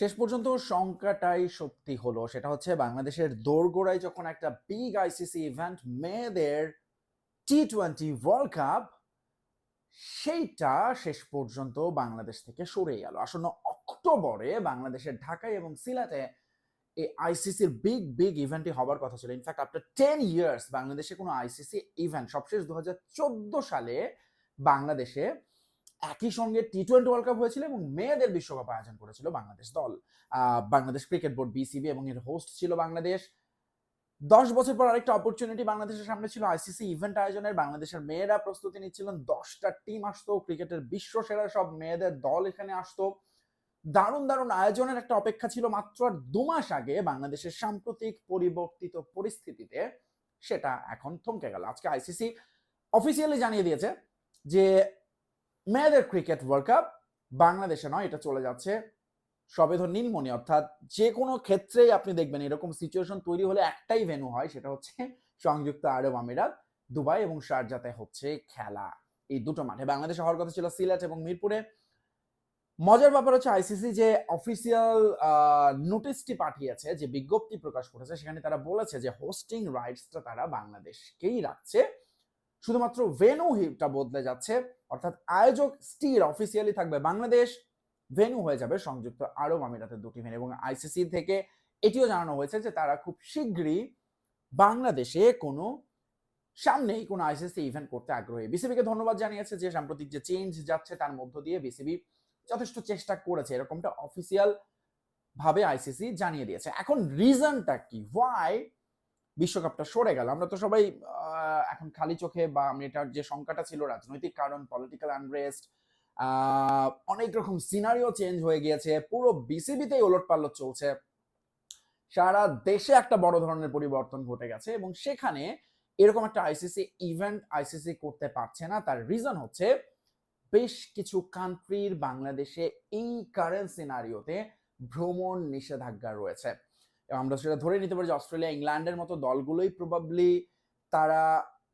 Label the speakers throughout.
Speaker 1: শেষ পর্যন্ত সংখ্যাটাই সত্যি হলো। সেটা হচ্ছে বাংলাদেশের দোরগোড়ায় যখন একটা বিগ আইসিসি ইভেন্ট মেয়েদের টি টোয়েন্টি ওয়ার্ল্ড কাপ সেইটা শেষ পর্যন্ত বাংলাদেশ থেকে সরে গেল আসন্ন অক্টোবরে বাংলাদেশের ঢাকায় এবং সিলেটে এই আইসিসির বিগ বিগ ইভেন্টটি হবার কথা ছিল। ইনফ্যাক্ট আফটার টেন ইয়ার্স বাংলাদেশে কোনো আইসিসি ইভেন্ট সবশেষ দু হাজার চোদ্দ সালে বাংলাদেশে একই সঙ্গে টি টোয়েন্টি ওয়ার্ল্ড কাপ হয়েছিল এবং মেয়েদের বিশ্বকাপ আয়োজন করেছিল বাংলাদেশ দল। বাংলাদেশ ক্রিকেট বোর্ড বিসিবি এবং এর হোস্ট ছিল বাংলাদেশ। দশ বছর পর আরেকটা অপরচুনিটি বাংলাদেশের সামনে ছিল আইসিসি ইভেন্ট আয়োজনের। বাংলাদেশের মেয়েরা প্রস্তুতি নিচ্ছিলেন। দশটা টিম আসতো। ক্রিকেটের বিশ্ব সেরা সব মেয়েদের দল এখানে আসতো। দারুণ দারুণ আয়োজনের একটা অপেক্ষা ছিল মাত্র আর দু মাস আগে বাংলাদেশের সাম্প্রতিক পরিবর্তিত পরিস্থিতিতে। সেটা এখন থমকে গেল। আজকে আইসিসি অফিসিয়ালি জানিয়ে দিয়েছে যে মেয়েদের ক্রিকেট ওয়ার্ল্ড কাপ বাংলাদেশে নয়, এটা চলে যাচ্ছে সবেধর নীলমণি অর্থাৎ যে কোনো ক্ষেত্রেই আপনি দেখবেন এরকম সিচুয়েশন তৈরি হলে একটাই ভেন্যু হয়, সেটা হচ্ছে সংযুক্ত আরব আমিরাত, দুবাই এবং শারজাতে হচ্ছে খেলা। এই দুটো মাঠে বাংলাদেশে হওয়ার কথা ছিল সিলেট এবং মিরপুরে। মজার ব্যাপার হচ্ছে আইসিসি যে অফিসিয়াল নোটিশটি পাঠিয়েছে, যে বিজ্ঞপ্তি প্রকাশ করেছে, সেখানে তারা বলেছে যে হোস্টিং রাইটসটা তারা বাংলাদেশকেই রাখছে। শুধুমাত্র ভেনু হিটা বদলে যাচ্ছে, অর্থাৎ আয়োজক স্টিল অফিসিয়ালি থাকবে বাংলাদেশ ভেনু হয়ে যাবে সংযুক্ত আরব আমিরাতের দুটি ভেনু এবং আইসিসি থেকে এটিও জানানো হয়েছে যে তারা খুব শীঘ্রই বাংলাদেশে কোনো সামনেই কোনো আইসিসি ইভেন্ট করতে আগ্রহী। বিসিবিকে ধন্যবাদ জানিয়েছে যে সাম্প্রতিক যে চেঞ্জ যাচ্ছে তার মধ্য দিয়ে বিসিবি যথেষ্ট চেষ্টা করেছে, এরকমটা অফিসিয়াল ভাবে আইসিসি জানিয়ে দিয়েছে। এখন রিজনটা কি? ওয়াই বিশ্বকাপটা সরে গেল। আমরা তো সবাই এখন খালি চোখে বা আমরা এটার যে সংখ্যাটা ছিল রাজনৈতিক কারণ পলিটিক্যাল আনরেস্ট অনেক রকম সিনারিও চেঞ্জ হয়ে গিয়েছে। পুরো বিসিবিতেই ওলট পাল্লট চলছে। সারা দেশে একটা বড় ধরনের পরিবর্তন ঘটে গেছে এবং সেখানে এরকম একটা আইসিসি ইভেন্ট আইসিসি করতে পারছে না। তার রিজন হচ্ছে, বেশ কিছু কান্ট্রির বাংলাদেশে এই কারেন্ট সিনারিওতে ভ্রমণ নিষেধাজ্ঞা রয়েছে। আমরা সেটা ধরে নিতে পারি যে অস্ট্রেলিয়া, ইংল্যান্ডের মতো দলগুলোই প্রবাবলি তারা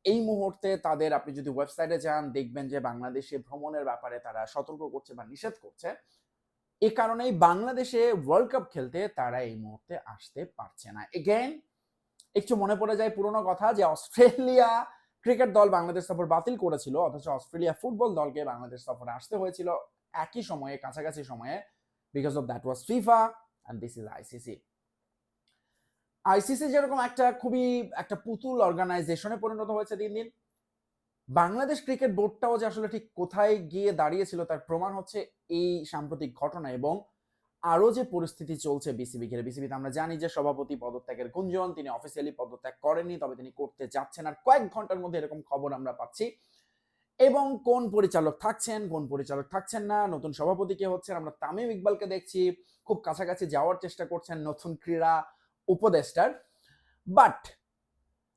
Speaker 1: এই মুহূর্তে তাদের, আপনি যদি ওয়েবসাইটে যান, দেখবেন যে বাংলাদেশে ভ্রমণের ব্যাপারে তারা সতর্ক করছে বা নিষেধ করছে। এ কারণেই বাংলাদেশে ওয়ার্ল্ড কাপ খেলতে তারা এই মুহূর্তে আসতে পারছে না। এগেন একটু মনে পড়ে যায় পুরোনো কথা যে অস্ট্রেলিয়া ক্রিকেট দল বাংলাদেশ সফর বাতিল করেছিল, অথচ অস্ট্রেলিয়া ফুটবল দলকে বাংলাদেশ সফরে আসতে হয়েছিল একই সময়ে, কাছাকাছি সময়ে because of that was FIFA and this is ICC ICC যেরকম একটা খুবই একটা পুতুল অর্গানাইজেশনে পরিণত হয়েছে দিন দিন, বাংলাদেশ ক্রিকেট বোর্ডটাও যে আসলে ঠিক কোথায় গিয়ে দাঁড়িয়েছিল তার প্রমাণ হচ্ছে এই সাম্প্রতিক ঘটনা এবং আরও যে পরিস্থিতি চলছে বিসিবি ঘিরে। বিসিবিতে আমরা জানি যে সভাপতি পদত্যাগের গুঞ্জন, তিনি অফিসিয়ালি পদত্যাগ করেননি, তবে তিনি করতে যাচ্ছেন আর কয়েক ঘণ্টার মধ্যে এরকম খবর আমরা পাচ্ছি। এবং কোন পরিচালক থাকছেন, কোন পরিচালক থাকছেন না, নতুন সভাপতি কে হচ্ছেন, আমরা তামিম ইকবালকে দেখছি, খুব কাছাকাছি যাওয়ার চেষ্টা করছেন নতুন ক্রীড়া উপদেষ্টার বাট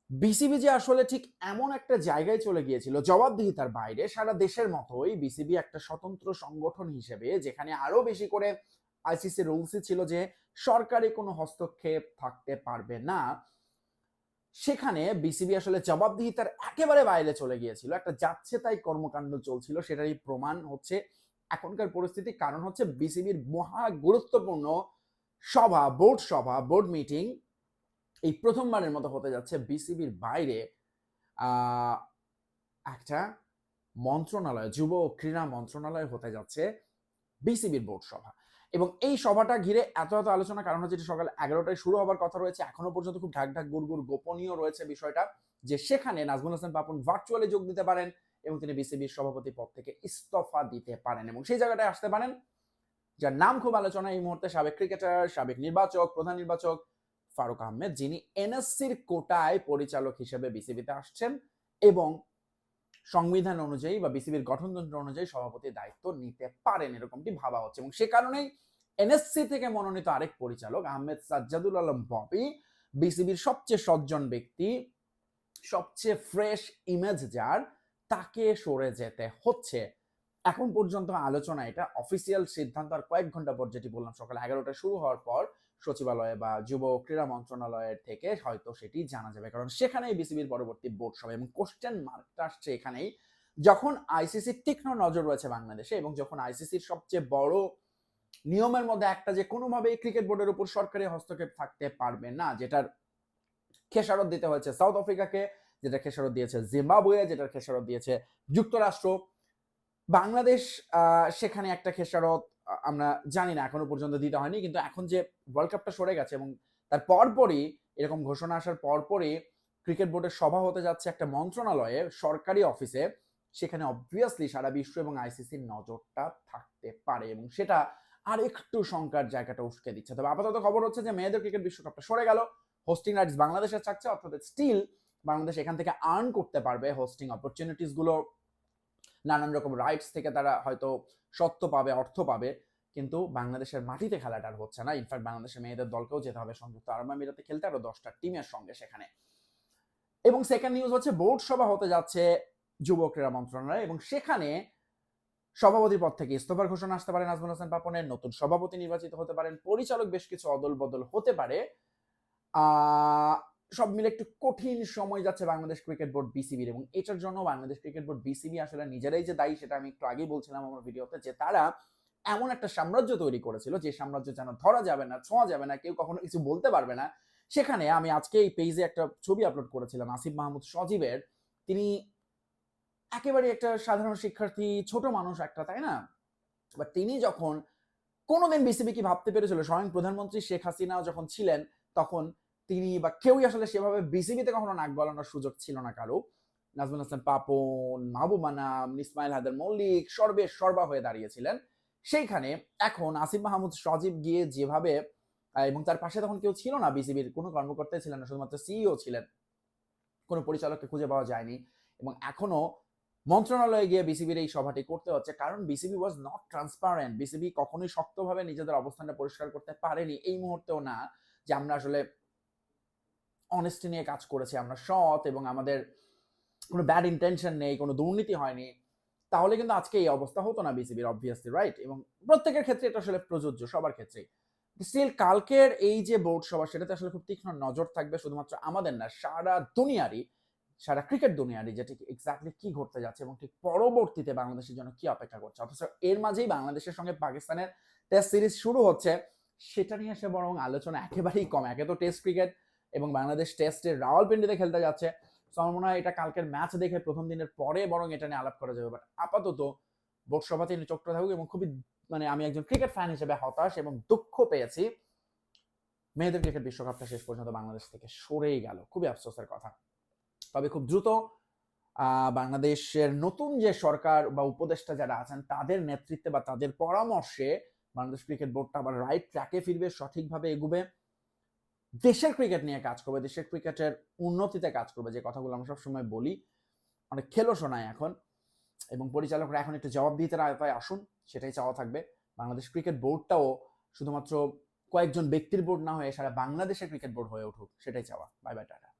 Speaker 1: বিসিবি যে আসলে ঠিক এমন একটা জায়গায় চলে গিয়েছিল, জবাবদিহিতার বাইরে, সারা দেশের মতোই বিসিবি একটা স্বতন্ত্র সংগঠন হিসেবে, যেখানে আরও বেশি করে আইসিসি রুলসই ছিল যে সরকারি কোনো হস্তক্ষেপ থাকতে পারবে না। সেখানে বিসিবি আসলে জবাবদিহিতার একেবারে বাইরে চলে গিয়েছিল। একটা যাচ্ছে তাই কর্মকাণ্ড চলছিল, সেটারই প্রমাণ হচ্ছে এখনকার পরিস্থিতি। কারণ হচ্ছে বিসিবির মহা গুরুত্বপূর্ণ সভা বোর্ড সভা বোর্ড মিটিং এই প্রথমবারের মতো হতে যাচ্ছে বিসিবির বাইরে একটা মন্ত্রণালয়, যুব ও ক্রীড়া মন্ত্রণালয় হতে যাচ্ছে বিসিবির বোর্ড সভা। এবং এই সভাটা ঘিরে এত এত আলোচনা কারণ হচ্ছে সকাল এগারোটায় শুরু হবার কথা রয়েছে, এখনও পর্যন্ত খুব ঢাক ঢাক গুড় গোপনীয় রয়েছে বিষয়টা, যে সেখানে নাজমুল হাসান পাপন ভার্চুয়ালি যোগ দিতে পারেন এবং তিনি বিসিবির সভাপতি পদ থেকে ইস্তফা দিতে পারেন এবং সেই জায়গাটায় আসতে পারেন যার নাম খুব আলোচনা এই মুহূর্তে, সাবেক ক্রিকেটার সাবেক নির্বাচক, প্রধান নির্বাচক ফারুক আহমেদ, যিনি এনএসসির কোটায় পরিচালক হিসেবে বিসিবিতে আসছেন এবং সংবিধান অনুযায়ী বা বিসিবির গঠনতন্ত্র অনুযায়ী সভাপতির দায়িত্ব নিতে পারেন এরকমটি ভাবা হচ্ছে। এবং সে কারণেই এনএসসি থেকে মনোনীত আরেক পরিচালক, আহমেদ সাজ্জাদুল আলম ববি, বিসিবির সবচেয়ে সজ্জন ব্যক্তি, সবচেয়ে ফ্রেশ ইমেজ যার, তাকে সরে যেতে হচ্ছে। এখন পর্যন্ত আলোচনা, এটা অফিসিয়াল সিদ্ধান্ত। আর কয়েক ঘণ্টা পর যেটি বললাম, সকাল এগারোটা শুরু হওয়ার পর সচিবালয়ে বা যুব ক্রীড়া মন্ত্রণালয়ের থেকে হয়তো সেটি জানা যাবে। কারণ সেখানেই বিসিবির পরবর্তী বোর্ড সভা এবং কোশ্চেন মার্কটা আসছে এখানেই। যখন আইসিসির তীক্ষ্ণ নজর রয়েছে বাংলাদেশে এবং যখন আইসিসির সবচেয়ে বড় নিয়মের মধ্যে একটা যে কোনোভাবেই ক্রিকেট বোর্ডের উপর সরকারি হস্তক্ষেপ থাকতে পারবে না, যেটার খেসারত দিতে হয়েছে সাউথ আফ্রিকাকে যেটা খেসারত দিয়েছে জিম্বাবুয়ে যেটার খেসারত দিয়েছে যুক্তরাষ্ট্র বাংলাদেশ সেখানে একটা খেসারত আমরা জানি না, এখনও পর্যন্ত দিতে হয়নি। কিন্তু এখন যে ওয়ার্ল্ড কাপটা সরে গেছে এবং তার পরপরই, এরকম ঘোষণা আসার পরপরই ক্রিকেট বোর্ডের সভা হতে যাচ্ছে একটা মন্ত্রণালয়ে, সরকারি অফিসে সেখানে অবভিয়াসলি সারা বিশ্ব এবং আইসিসির নজরটা থাকতে পারে এবং সেটা আর একটু শঙ্কার জায়গাটা উস্কে দিচ্ছে। তবে আপাতত খবর হচ্ছে যে মেয়েদের ক্রিকেট বিশ্বকাপটা সরে গেল। হোস্টিং রাইটস বাংলাদেশের থাকছে অর্থাৎ স্টিল বাংলাদেশ এখান থেকে আর্ন করতে পারবে হোস্টিং অপরচুনিটিসগুলো। নানান রকম রাইটস থেকে তারা হয়তো সত্য পাবে, অর্থ পাবে। কিন্তু বাংলাদেশের মাটিতে খেলাটা আর হচ্ছে না। ইনফ্যাক্ট বাংলাদেশের মেয়েদের দলকেও যেতে হবে। সংযুক্ত আরব আমিরাতে খেলতে আরও দশটা টিমের সঙ্গে সেখানে। এবং সেকেন্ড নিউজ হচ্ছে বোর্ড সভা হতে যাচ্ছে যুব ক্রীড়া মন্ত্রণালয়। এবং সেখানে সভাপতির পদ থেকে ইস্তফার ঘোষণা আসতে পারে নাজমুল হাসান পাপনের। নতুন সভাপতি নির্বাচিত হতে পারেন। পরিচালক বেশ কিছু অদল বদল হতে পারে। সব মিলে একটু কঠিন সময় যাচ্ছে বাংলাদেশ ক্রিকেট বোর্ড বিসিবির এবং এটার জন্য বাংলাদেশ ক্রিকেট বোর্ড বিসিবি আসলে নিজেরাই যে দায়ী সেটা আমি একটু আগেই বলছিলাম আমার ভিডিওতে যে তারা এমন একটা সাম্রাজ্য তৈরি করেছিল যে সাম্রাজ্য যেন ধরা যাবে না, ছোঁয়া যাবে না, কেউ কখনো কিছু বলতে পারবে না। সেখানে আমি আজকে এই পেজে একটা ছবি আপলোড করেছিলাম আসিফ মাহমুদ সজীবের। তিনি একেবারে একটা সাধারণ শিক্ষার্থী, ছোট মানুষ একটা, তাই না? বাট তিনি যখন কোনোদিন বিসিবি কি ভাবতে পেরেছিল? স্বয়ং প্রধানমন্ত্রী শেখ হাসিনাও যখন ছিলেন, তখন তিনি বা কেউই আসলে সেভাবে বিসিবিতে কখনো নাক গলানোর সুযোগ ছিল না কারও। নাজমুল হাসান পাপন, মাহবুব আনাম ইসমাইল হায়দার মল্লিক সর্বে সর্বা হয়ে দাঁড়িয়েছিলেন। সেইখানে এখন আসিফ মাহমুদ সজীব গিয়ে যেভাবে এবং তার পাশে তখন কেউ ছিল না বিসিবির কোনো কর্মকর্তাই ছিলেন না, শুধুমাত্র সিইও ছিলেন। কোনো পরিচালককে খুঁজে পাওয়া যায়নি এবং এখনও মন্ত্রণালয়ে গিয়ে বিসিবির এই সভাটি করতে হচ্ছে কারণ BCB was not transparent BCB কখনোই শক্তভাবে নিজেদের অবস্থানটা পরিষ্কার করতে পারেনি। এই মুহূর্তেও না যে আমরা আসলে অনেস্টি নিয়ে কাজ করেছি, আমরা সৎ এবং আমাদের কোনো ব্যাড ইন্টেনশন নেই, কোনো দুর্নীতি হয়নি, তাহলে কিন্তু আজকে এই অবস্থা হতো না বিসিবির অবভিয়াসলি রাইট এবং প্রত্যেকের ক্ষেত্রে এটা আসলে প্রযোজ্য, সবার ক্ষেত্রেই। স্টিল কালকের এই যে বোর্ড সভা, সেটাতে আসলে খুব তীক্ষ্ণ নজর থাকবে শুধুমাত্র আমাদের না, সারা দুনিয়ারই, সারা ক্রিকেট দুনিয়ারই যে ঠিক এক্স্যাক্টলি কি ঘটতে যাচ্ছে এবং ঠিক পরবর্তীতে বাংলাদেশের জন্য কি অপেক্ষা করছে। অথচ এর মাঝেই বাংলাদেশের সঙ্গে পাকিস্তানের টেস্ট সিরিজ শুরু হচ্ছে, সেটা নিয়ে এসে বরং আলোচনা একেবারেই কম, একে তো টেস্ট ক্রিকেট এবং বাংলাদেশ টেস্টের রাওয়ালপিন্ডিতে খেলতে যাচ্ছে। তো আমার মনে হয় এটা কালকের ম্যাচ দেখে প্রথম দিনের পরে বরং এটা নিয়ে আলাপ করা যাবে। বাট আপাতত বোর্ড সভাতে নিয়ে চোখটা থাকুক এবং খুবই মানে আমি একজন ক্রিকেট ফ্যান হিসেবে হতাশ এবং দুঃখ পেয়েছি। মেয়েদের ক্রিকেট বিশ্বকাপটা শেষ পর্যন্ত বাংলাদেশ থেকে সরেই গেল। খুবই আফসোসের কথা। তবে খুব দ্রুত বাংলাদেশের নতুন যে সরকার বা উপদেষ্টা যারা আছেন, তাদের নেতৃত্বে বা তাদের পরামর্শে বাংলাদেশ ক্রিকেট বোর্ডটা আবার রাইট ট্র্যাকে ফিরবে, সঠিকভাবে এগুবে। দেশের ক্রিকেট নিয়ে কাজ করবে, দেশের ক্রিকেটের উন্নতিতে কাজ করবে, যে কথাগুলো আমরা সবসময় বলি অনেক খেলো শোনায় এখন, এবং পরিচালকরা এখন একটু জবাব দিতে আয়তায় আসুন, সেটাই চাওয়া থাকবে। বাংলাদেশ ক্রিকেট বোর্ডটাও শুধুমাত্র কয়েকজন ব্যক্তির বোর্ড না হয়ে সারা বাংলাদেশের ক্রিকেট বোর্ড হয়ে উঠুক, সেটাই চাওয়া। Bye bye tata.